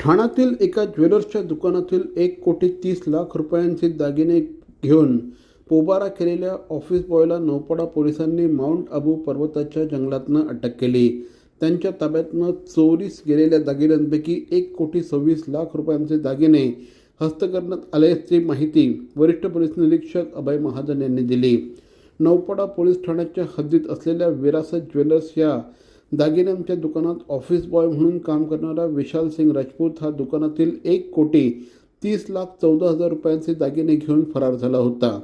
ठाण्यातील एका ज्वेलर्सच्या दुकानातील एक कोटी तीस लाख रुपयांचे दागिने घेऊन पोबारा केलेल्या ऑफिस बॉयला नौपाडा पोलिसांनी माउंट आबू पर्वताच्या जंगलातनं अटक केली. त्यांच्या ताब्यातनं चोरीस गेलेल्या दागिन्यांपैकी एक कोटी सव्वीस लाख रुपयांचे दागिने हस्त करण्यात आल्याची माहिती वरिष्ठ पोलीस निरीक्षक अभय महाजन यांनी दिली. नौपाडा पोलीस ठाण्याच्या हद्दीत असलेल्या विरासत ज्वेलर्स या दागिन्यांच्या दुकानात ऑफिस बॉय म्हणून काम करणारा विशाल सिंग राजपूत हा दुकानातील एक कोटी तीस लाख चौदा हजार रुपयांचे दागिने घेऊन फरार झाला होता.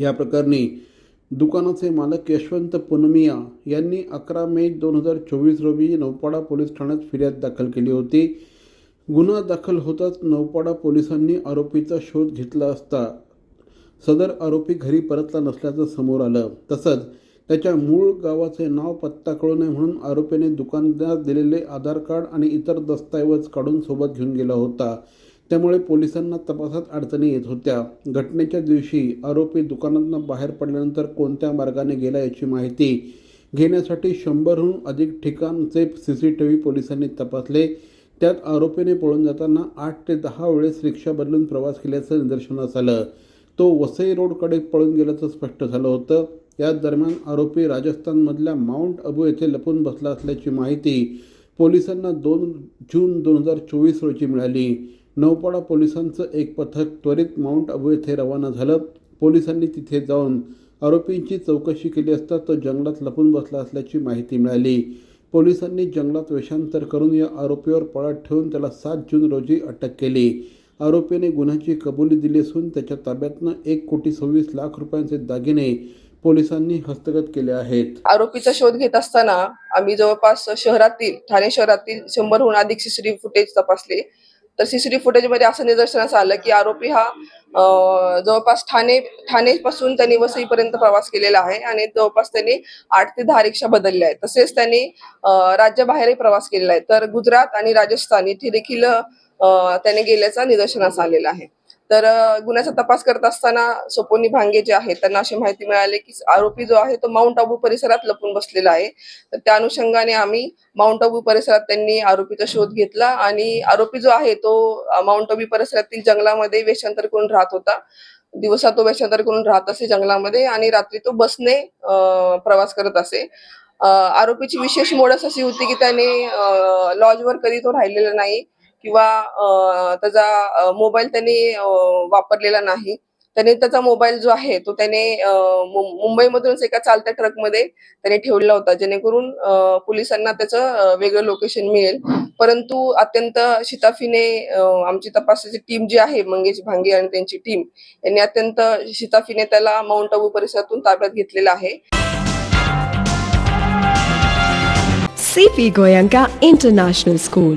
या प्रकरणी दुकानाचे मालक यशवंत पुनमिया यांनी अकरा मे दोन हजार चोवीस रोजी नौपाडा पोलीस ठाण्यात फिर्याद दाखल केली होती. गुन्हा दाखल होताच नौपाडा पोलिसांनी आरोपीचा शोध घेतला असता. सदर आरोपी घरी परतला नसल्याचं समोर आलं. तसंच त्याच्या मूळ गावाचे नाव पत्ता कळू नये म्हणून आरोपीने दुकानदार दिलेले आधार कार्ड आणि इतर दस्तऐवज काढून सोबत घेऊन गेला होता. त्यामुळे पोलिसांना तपासात अडचणी येत होत्या. घटनेच्या दिवशी आरोपी दुकानातनं बाहेर पडल्यानंतर कोणत्या मार्गाने गेला याची माहिती घेण्यासाठी शंभरहून अधिक ठिकाणचे सी सी टी व्ही पोलिसांनी तपासले. त्यात आरोपीने पळून जाताना आठ ते दहा वेळेस रिक्षा बदलून प्रवास केल्याचं निदर्शनास आलं. तो वसई रोडकडे पळून गेल्याचं स्पष्ट झालं होतं. याच दरम्यान आरोपी राजस्थानमधल्या माउंट अबू येथे लपून बसला असल्याची माहिती पोलिसांना दोन जून दोन हजार चोवीस रोजी मिळाली. नौपाडा पोलिसांचं एक पथक त्वरित माउंट अबू येथे रवाना झालं. पोलिसांनी तिथे जाऊन आरोपींची चौकशी केली असता तो जंगलात लपून बसला असल्याची माहिती मिळाली. पोलिसांनी जंगलात वेषांतर करून या आरोपीवर पळत ठेवून त्याला सात जून रोजी अटक केली. आरोपीने गुन्ह्याची कबुली दिली असून त्याच्या ताब्यातनं एक कोटी सव्वीस लाख रुपयांचे दागिने पोलिसांनी हस्तगत केले आहेत. आरोपीचा शोध घेत असताना आम्ही जवळपास शहरातील ठाणे शहरातील शंभरहून अधिक सीसीटीव्ही फुटेज तपासले. तर सीसीटीव्ही फुटेजमध्ये असं निदर्शनास आलं की आरोपी हा जवळपास ठाणे ठाणे पासून त्यांनी वसईपर्यंत प्रवास केलेला आहे आणि जवळपास त्यांनी आठ ते दहा रिक्षा बदलल्या आहेत. तसेच त्यांनी राज्याबाहेरही प्रवास केलेला आहे. तर गुजरात आणि राजस्थान येथे देखील त्याने गेल्याचा निदर्शनास आलेला आहे. तर गुन्ह्याचा तपास करत असताना सोपोनी भांगे जे आहेत त्यांना अशी माहिती मिळाली की आरोपी जो आहे तो माउंट आबू परिसरात लपून बसलेला आहे. तर त्या अनुषंगाने आम्ही माउंट आबू परिसरात त्यांनी आरोपीचा शोध घेतला आणि आरोपी जो आहे तो माउंट आबू परिसरातील जंगलामध्ये वेषांतर करून राहत होता. दिवसा तो वेषांतर करून राहत असे जंगलामध्ये आणि रात्री तो बसने प्रवास करत असे. आरोपीची विशेष मोडस अशी होती की त्याने लॉजवर कधी तो राहिलेला नाही. किंवा त्याचा मोबाईल त्याने वापरलेला नाही. त्याने त्याचा मोबाईल जो आहे तो त्याने मुंबईमधूनच एका चालत्या ट्रकमध्ये त्याने ठेवलेला होता जेणेकरून पोलिसांना त्याचं वेगळं लोकेशन मिळेल. परंतु अत्यंत शिताफीने आमची तपासाची टीम जी आहे मंगेश भांगे आणि त्यांची टीम यांनी अत्यंत शिताफीने त्याला माउंट आबू परिसरातून ताब्यात घेतलेला आहे. CP Goenka international school